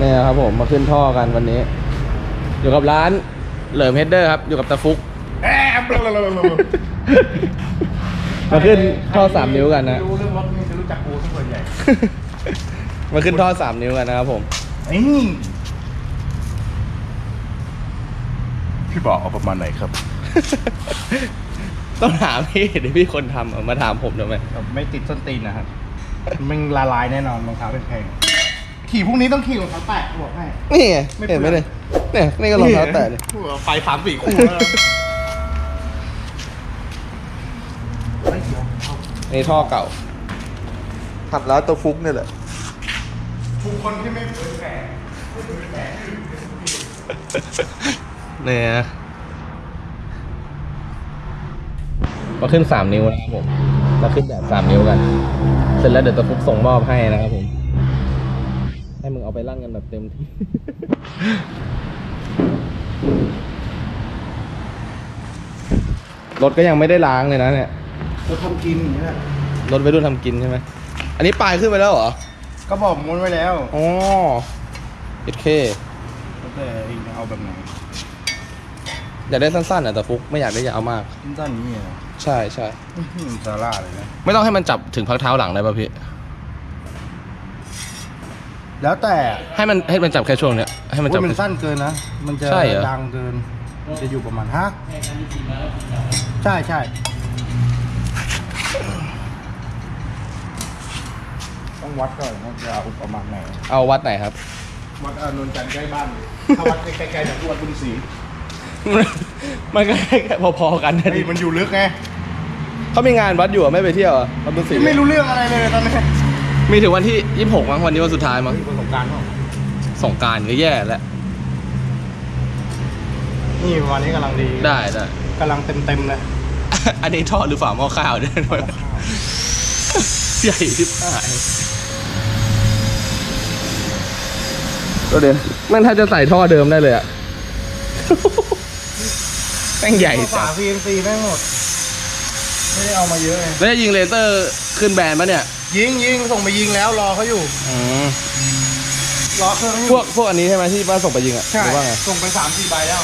เนี่ยครับผมมาขึ้นท่อกันวันนี้ อยู่กับร้านเหลิมเฮดเดอร์ครับ อยู่กับตะฟุก แอบลาลาลาลามาขึ้นท่อสามนิ้วกันนะไม่รู้เรื่องรถนี่จะรู้จักกูสักส่วนใหญ่มาขึ้นท่อสามนิ้วกันนะครับผม นี่พี่บอกเอาประมาณไหนครับ ต้องถามพี่เดี๋ยวพี่คนทำเอามาถามผมทำไมไม่ติดส้นตีนนะครับมันละลายแน่นอนรองเท้าเป็นแพงๆ ขี่พรุ่งนี้ต้องขี่รองเท้าแตะบอกให้ นี่ไงไม่เปลืเห็อกนไหมเนี่ยเนี่ยนี่ก็รองเท้าแตะเนี่ยไฟสามสี่คู่แล้วไม่เกี่ยวเอานี่ท่อเก่าขับแล้วตัวฟุกเนี่ยแหละทุกคนที่ไม่เผยแผ่เนี่ยมาขึ้นสามนิ้วนะครับผมมาขึ้นแบบสามนิ้วกัน เสร็จแล้วเดี๋ยวตะฟุกส่งมอบให้นะครับผมให้มึง เอาไปลั่นกันแบบเต็มที่ รถก็ยังไม่ได้ล้างเลยนะเนี่ยจะทำกินอย่างเงี้ยรถไปรุ่นทำกินใช่ไหม อันนี้ปลายขึ้นไปแล้วเหรอ ก็บอกม้วนไว้แล้วอ๋อเอเค แล้วแต่เองจะเอาแบบไหนอยากได้สั้นๆอะแต่ฟุกไม่อยากได้ยาวมากสั้นๆนี่เหรอใช่ใช่อื้อหือซาร่าเลยนะ ไม่ต้องให้มันจับถึงพักเท้าหลังได้ป่ะพี่ แล้วแต่ให้มันให้มันจับแค่ช่วงเนี้ยให้มันจับ โอ้ยมันสั้นเกินนะ มันจะใช่เหรอ ดังเกินจะอยู่ประมาณฮะใช่ใช่ต้องวัดก่อนว่าจะเอาประมาณไหน เอาวัดไหนครับ วัดอานนท์จันทร์ใกล้บ้านถ้าวัดใกล้ๆจากวัดบุญศรีมันก็แค่พอๆกันนะเฮ้ดิยมันอยู่ลึกไงเขามีงานวัดอยู่อะไม่ไปเที่ยวอะวัดบุญศรีไม่รู้เรื่องอะไรเลยตอนนี้ มีถึงวันที่ยี่สิบหกมั้งวันนี้วันสุดท้ายมั้งประสบการณ์เปล่าสงกรารก็แย่แล้ว นี่วันนี้กำลังดีได้ได้ กำลังเต็มๆเลยอันนี้ทอดหรือฝาหม้อข้าวเนี่ยใหญ่ที่หายก็เดี๋ยวแม่งถ้าจะใส่ท่อเดิมได้เลยอะแม่งใหญ่จัฝาด CNC แม่งหมด ไม่ได้เอามาเยอะไงแล้วจะยิงเลเซอร์ขึ้นแบรนด์ปะเนี่ย ยิงยิงส่งไปยิงแล้วรอเขาอยู่ อืมรอเครื่องเขาอยู่พวกพวกอันนี้ใช่ไหมที่ป้าส่งไปยิงอะใช่หรือว่าไงส่งไปสามสี่ใบแล้ว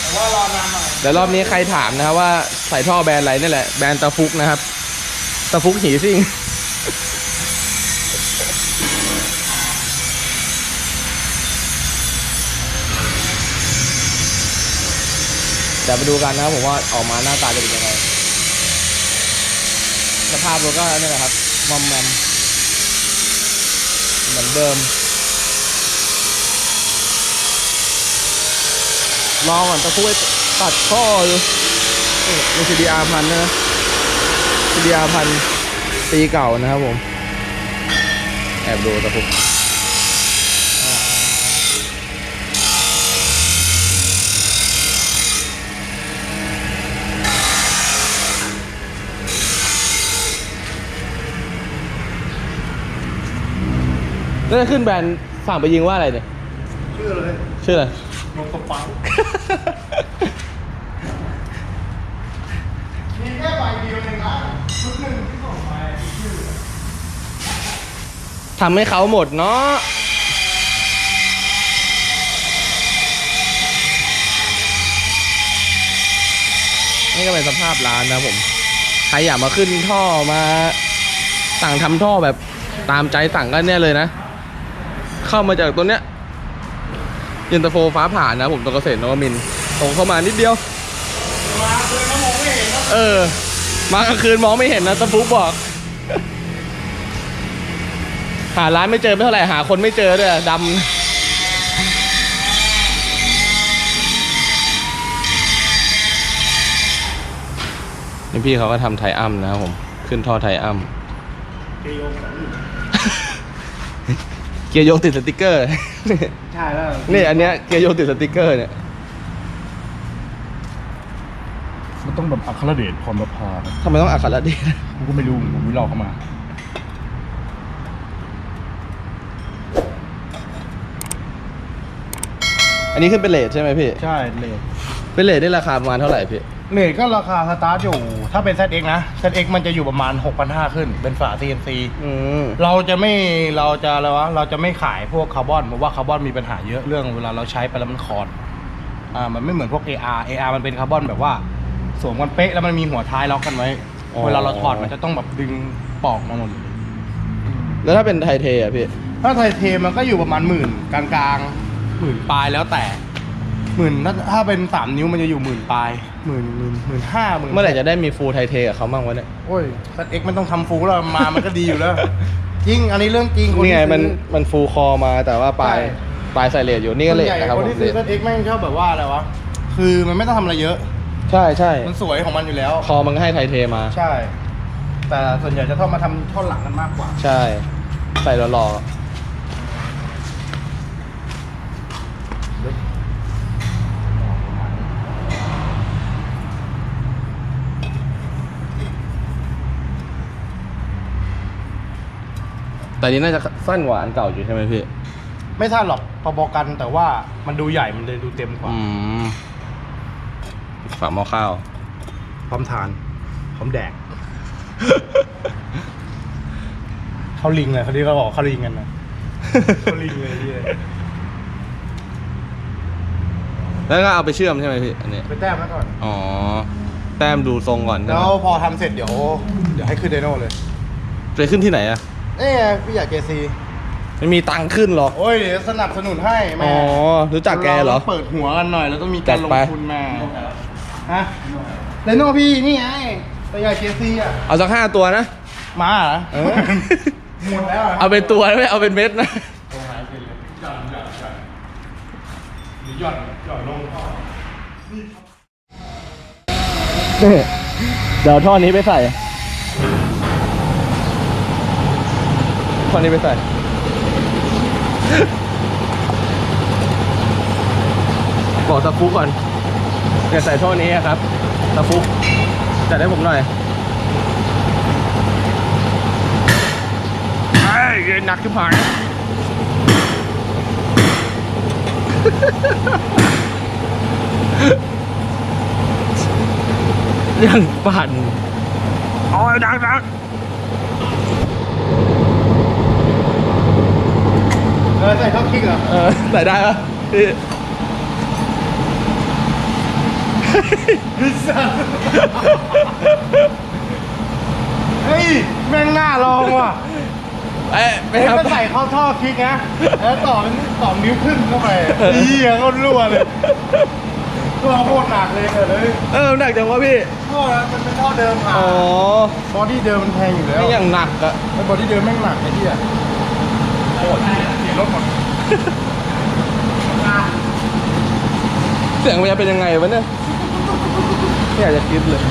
แต่ว่ารอนานหน่อยเดี๋ยวรอบนี้ใครถามนะครับว่าใส่ท่อแบรนด์อะไรนี่แหละแบรนด์ตะฟุกนะครับตะฟุกหีซิ่ง เดี๋ยวไปดูกันนะครับผมว่าออกมาหน้าตาจะเป็นยังไง สภาพรถก็นี่แหละครับมอมแมมเหมือนเดิมรอก่อนตะคุยตัดข้ออยู่นี่มี CDR พันนะซีดีอาร์พันปีเก่านะครับผม แอบดูตะคุก แล้วจะขึ้นแบรนด์ฝั่งไปยิงว่าอะไรเนี่ย ชื่อเลยชื่ออะไร นมกระปังมีแค่ใบเดียวเองนะชุดหนึ่งที่ส่งไปชื่อทำให้เขาหมดเนาะนี่ก็เป็นสภาพร้านนะผม ใครอยากมาขึ้นท่อมา สั่งทำท่อแบบตามใจสั่งก็เนี่ยเลยนะ เข้ามาจากตัวเนี้ยยินตาโฟฟ้าผ่านนะผมตรงเกษตรนวมินทร์ตรงเข้ามานิดเดียว มาคืนก็มองไม่เห็นนะเออ มากลางคืนมองไม่เห็นนะตะฟุกบอก หาร้านไม่เจอไม่เท่าไหร่หาคนไม่เจอด้วยดำนี่พี่เขาก็ทำไทยอัมนะครับผม ขึ้นท่อไทยอัมเกยงสองอยู่ เกียร์โยงติดสติกเกอร์ ใช่แล้วนี่อันเนี้ยเกียร์โยงติดสติกเกอร์เนี่ยมันต้องแบบอัครเดชพรประภาทำไมต้องอักขระดี กูก็ไม่รู้ผมวิลอกเข้ามา อันนี้ขึ้นเป็นเลทใช่ไหมพี่ ใช่เลยเป็นเลทได้ราคาประมาณเท่าไหร่พี่ เลทก็ราคาสตาร์ทอยู่ ถ้าเป็น ZX นะ ZX มันจะอยู่ประมาณ 6,500 ขึ้น เป็นฝา CNC อืม เราจะไม่เราจะอะไรวะเราจะไม่ขายพวกคาร์บอนเพราะว่าคาร์บอนมีปัญหาเยอะเรื่องเวลาเราใช้ไปแล้วมันคอนอ่ามันไม่เหมือนพวก AR AR มันเป็นคาร์บอนแบบว่าสวมกันเป๊ะแล้วมันมีหัวท้ายล็อกกันไว้อ๋อ เวลาเราถอดมันจะต้องแบบดึงปอกมาหมดเลยแล้วถ้าเป็นไทเทอะพี่ ถ้าไทเทมันก็อยู่ประมาณหมื่นกลางๆหมื่นปลายแล้วแต่ หมื่นถ้าถ้าเป็นสามนิ้วมันจะอยู่หมื่นปลายหมื่นหมื่นหมื่นห้าหมื่นเมื่อไหร่จะได้มีฟูลไทเทกับเขาบ้างวะเนี่ย โอ้ย ZX มันต้องทำฟูแล้วมามันก็ดีอยู่แล้ว จริง อันนี้เรื่องจริงคนี่ไงที่มันซื้อ มันฟูลคอมาแต่ว่าปลายใช่ ปลายใส่เลทอยู่นี่ก็เลทส่วนใหญ่นะครับคผนมที่ซื้อ ZX แม่งชอบแบบว่าอะไรวะ คือมันไม่ต้องทำอะไรเยอะ ใช่ใช่มันสวยของมันอยู่แล้ว คอมันก็ให้ไทเทมา ใช่ แต่ส่วนใหญ่จะชอบมาทำท่อนหลังกันมากกว่า ใช่ ใส่หล่อๆ แต่นี้น่าจะสั้นกว่าอันเก่าอยู่ใช่ไหมพี่ไม่ท่าหรอกพอๆกันแต่ว่ามันดูใหญ่มันเลยดูเต็มกว่าอืมฝาหม้อข้าวพร้อมทานพร้อมแดก เขาลิงเลยเขาที่เขาบอกเขาลิงกันนะ เขาลิงเลยที่แล้วก็เอาไปเชื่อมใช่ไหมพี่อันนี้ไปแต้มแล้วก่อน อ๋อ แต้มดูทรงก่อนใช่แล้ไหมวพอทำเสร็จเดี๋ยว เดี๋ยวให้ขึ้นไดโน่เลย ไปขึ้นที่ไหนอะ เอ้ยพี่อยากเจซีไม่มีตังค์ขึ้นหรอก โอ้ยเดี๋ยวสนับสนุนให้แม่อ๋อรู้จักแกเหรอาต้องเปิดหัวกันหน่อย แล้วต้องมีจัการดลงไปทุนมาฮะไดโน่พี่นี่ไงตัวใหญ่เจซีอะเอาสักห้าตัวนะ มาเหรอเออ หมดแล้วหรเอาเป็นตัวไม่เอาเป็นเม็ดนะหย่อนหย่อนหย่อนหรือหย่อนหย่อนลงท่อเดี๋ยวท่อนี้ไปใส่ ท่อนี้ไปใส่ บอกตะฟุกก่อนอย่าใส่ท่อนี้ครับตะฟุกจัดให้ผมหน่อยไอ้ยหนักขึ้นผายยังปั่นโอ้ยดังดัง เออใส่ท่อคิกเหรอ เออใส่ได้ปะพี่พิซซ่าเฮ้ย แม่งน่าลองว่ะเอ้ยไปเฮ้ยทำก็ใส่เข้าท่อคิกนะ แล้วต่อเป็นต่อนิ้วครึ่งเข้าไปเหี้ยก็รั่วเลยตัวโคตรหนักเลยเลยเออหนักจังวะพี่ ท่อนั้นมันเป็นท่อเดิมค่ะอ๋อบอดี้เดิมมันแพงอยู่แล้วนี่ยังหนักอะ ไอ้บอดี้เดิมแม่งหนักไอ้เหี้ยโคตรเสีย รถหมดเสียงมันจะเป็นยังไงวะเนี่ยไม่อยากจะคิดเลย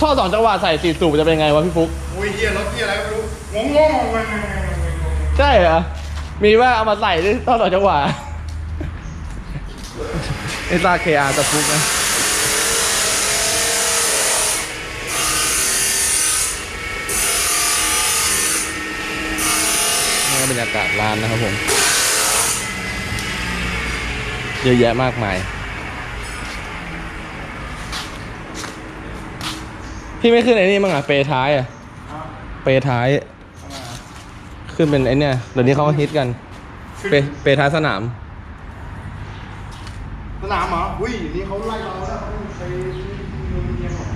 ท่อสองจังหวะใส่สี่สูบจะเป็นยังไงวะพี่ฟุ๊กอุ้ยเหี้ยรถเหี้ยอะไรก็ไม่รู้งงงงงงใช่เหรอ มีว่าเอามาใส่ด้วยท่อสองจังหวะไอ้ตาเคอาร์ตะฟุกนะ บรรยากาศร้านนะครับผม เยอะแยะมากมาย พี่ไม่ขึ้นไอ้นี่มั้งอะเปท้ายอะ เปท้าย ขึ้นเป็นไอ้เนี่ยเดี๋ยวนี้เขาก็ฮิตกัน เปเปท้ายสนาม สนามเหรอ อุ้ยนี่เขาไล่เราแล้วไปเมืองเมียอน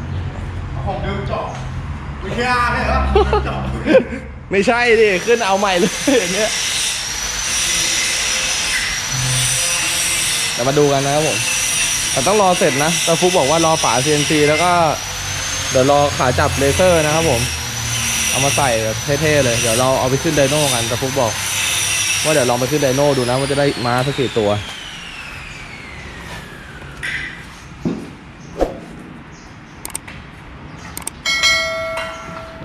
เอาของเดิมจาะไม่ใช่อาเนี่ยเหรอ ไม่ใช่ดิ ขึ้นเอาใหม่เลยอย่างเงี้ยเดี๋ยวมาดูกันนะครับผมแต่ต้องรอเสร็จนะแต่ฟุกบอกว่ารอฝา CNC แล้วก็เดี๋ยวรอขาจับเลเซอร์นะครับผม เอามาใส่แบบเท่ๆเลย เดี๋ยวเราเอาไปขึ้นไดโน่กันแต่ฟุกบอก ว่าเดี๋ยวลองไปขึ้นไดโน่ดูนะว่าจะได้ม้าสักกี่ตัว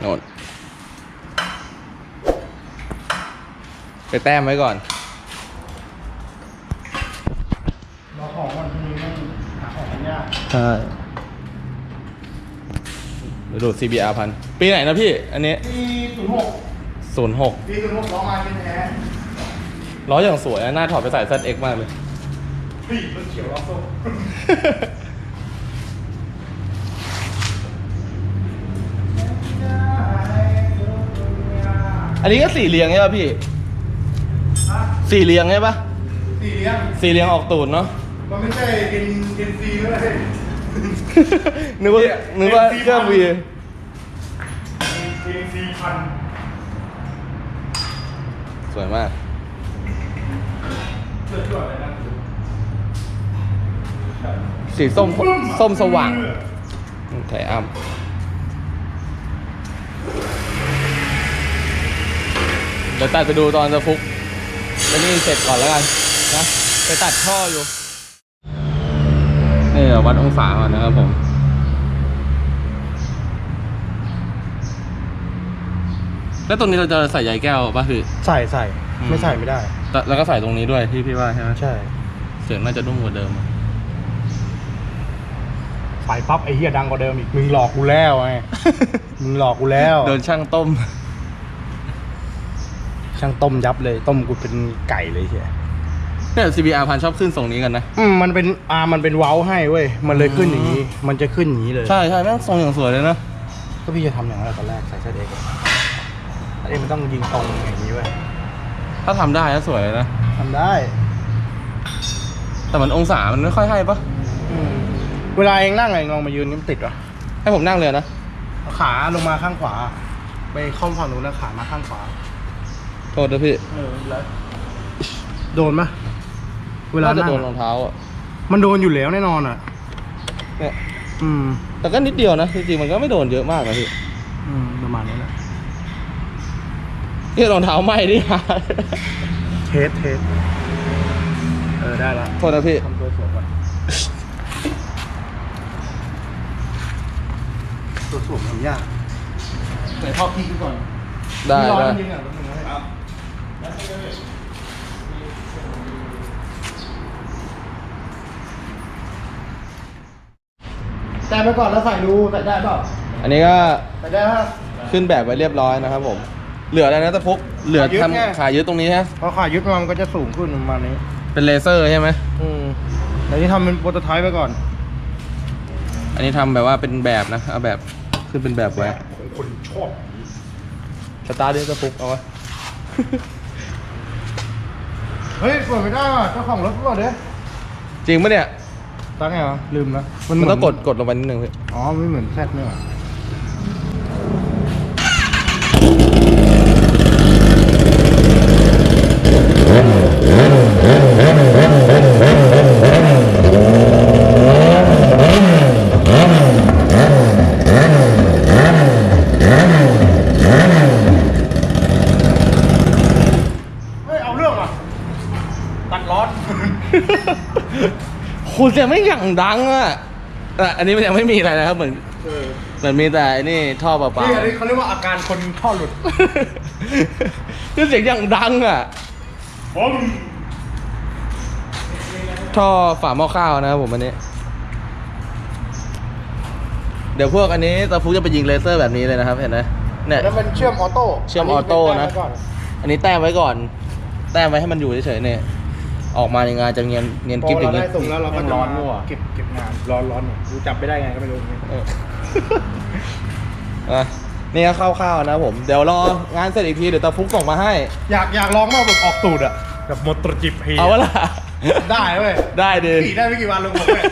โน่น ไปแต้มไว้ก่อนเราของวันนี้ไม่หาของกันยากใช่ฤดู CBR พันปีไหนนะพี่ อันนี้ปีศูนย์หกศูนย์หกปีศูนย์หกล้อมาเป็นแท้ล้ออย่างสวยหน้าถอดไปใส่เซตเอ็มากเลยปีมันเขียวล้อโซ่อันนี้ก็สี่เลียงใช่ป่ะพี่ สี่เรียงใช่ป่ะสี่เลี้ยงสี่เรียงออกตูดเนาะ มันไม่ใช่เอ็นเอ็นซีเลย นึกว่านึกว่าเครื่องวี เอ็นซีพันสวยมากเลือดด้วยนะสีส้มส้มสว่าง ไทยอ้ำเดี๋ยวตัดไปดูตอนจะฟุก แล้วนี่เสร็จก่อนแล้วกันนะไปตัดท่ออยู่นี่เดี๋ยววัดองศาก่อนนะครับผมแล้วตรงนี้เราจะใส่ใยแก้วป่ะคือ ใส่ใส่อืมไม่ใส่ไม่ได้แล้วแล้วก็ใส่ตรงนี้ด้วยที่พี่ว่าใช่ไหมใช่ เสียงน่าจะนุ่มกว่าเดิมใส่ปั๊บไอ้เหี้ยดังกว่าเดิมอีกมึงหลอกกูแล้วไงมึงหลอกกูแล้ว โดนช่างต้ม ช่างต้มยับเลยต้มกูเป็นไก่เลยเชียเนี่ย CBR พันชอบขึ้นทรงนี้กันนะ อืมมันเป็นอ่ามันเป็นเว้าให้เว้ยมันเลยขึ้นอย่างนี้ มันจะขึ้นอย่างนี้เลย ใช่ใช่แม่งทรงอย่างสวยเลยนะ ก็พี่จะทำอย่างนั้นแหละตอนแรกใส่เสื้อเด็กอันนี้มันต้องยิงตรงอย่างนี้เว้ยถ้าทำได้ก็สวยเลยนะ ทำได้แต่มันองศามันไม่ค่อยให้ปะอืมเวลาเองนั่งไงลองมายืนนี่มันติดวะให้ผมนั่งเลยนะเอาขาลงมาข้างขวา ไปค่อมฝั่งนู้นแล้วขามาข้างขวา โทษนะพี่เออแล้วโดนปะเวลาน่าจะนั่งโดนรออะงเท้าอะมันโดนอยู่แล้วแน่นอนอะ เนี่ยอืม แต่ก็นิดเดียวนะจริงๆมันก็ไม่โดนเยอะมากนะพี่อืม ประมาณนี้แหละนี่รองเท้าไหม้ดิเทสเทสเออ ได้ละโทษนะพี่ทำตัวสวยก่อนตัวสวมทำยากไหนพ่อพี่ก่อนได้พี่ร้อนได้จริงๆอะ แป๊บนึงนะครับแต่ไปก่อนแล้วใส่ดูใส่ได้เปล่าอันนี้ก็ใส่ได้ฮะขึ้นแบบไว้เรียบร้อยนะครับผม เหลืออะไรนะตะพุกเหลือขายึดไงทำขายึดตรงนี้ฮะพอขายึดมันก็จะสูงขึ้นประมาณนี้ เป็นเลเซอร์ใช่ไหมอืมแต่ที่ทำเป็นโปรโตไทป์ไปก่อน อันนี้ทำแบบว่าเป็นแบบนะ เอาแบบขึ้นเป็นแบบไว้ของคนชอบสตาร์ทดิตะพุกเอาไว้ เฮ้ยเปิดไม่ได้ว่ะเจ้าของรถเปิดเด้จริงปะเนี่ย ตั้งไงวะลืมแล้วมันเหต้องกดกดลงไปนิดนึงพี่อ๋อไม่เหมือนแซดเนี่ยว่ะเฮ้ยเอาเรื่องอะตัดร้อน คุณเสียงไม่อย่างดังอะแต่อันนี้มันยังไม่มีอะไรนะครับเหมือนเออเหมือนมีแต่ไอ้นี่ท่อเปล่านี่อันนี้เขาเรียกว่าอาการคนท่อหลุดๆคือเสียงอย่างดังอะ ผมท่อฝาหม้อข้าวนะครับผมอันนี้ เดี๋ยวพวกอันนี้ตะฟุกจะไปยิงเลเซอร์แบบนี้เลยนะครับ เห็นไหมเนี่ย แล้วมันเชื่อมออโต้เชื่อมออโต้นะ อัเป็แต้มไว้ก่ออันนี้แต้มไว้ก่อน แต้มไว้ให้มันอยู่เฉยๆเนี่ย ออกมาในงานจะเงียนเงียนพกิ๊บออเราย่างได้งี้ส่งแล้วเราก็แม่งจะร้อนมามั่ว เก็บเก็บงานร้อนร้อนๆหน่อยดูจับไม่ได้ไงก็ไม่รู้เออ อะนี่ก็คร่าวๆนะผม เดี๋ยวรองานเสร็จอีกทีเดี๋ยวตาฟุกส่งมาให้ อยากอยากลองมากแบบออกตูดอะแบบมดตรจิบพีเอาวะล่ะ ได้เว้ยได้ดิ ขี่ได้ไม่กี่วันลงผมเลย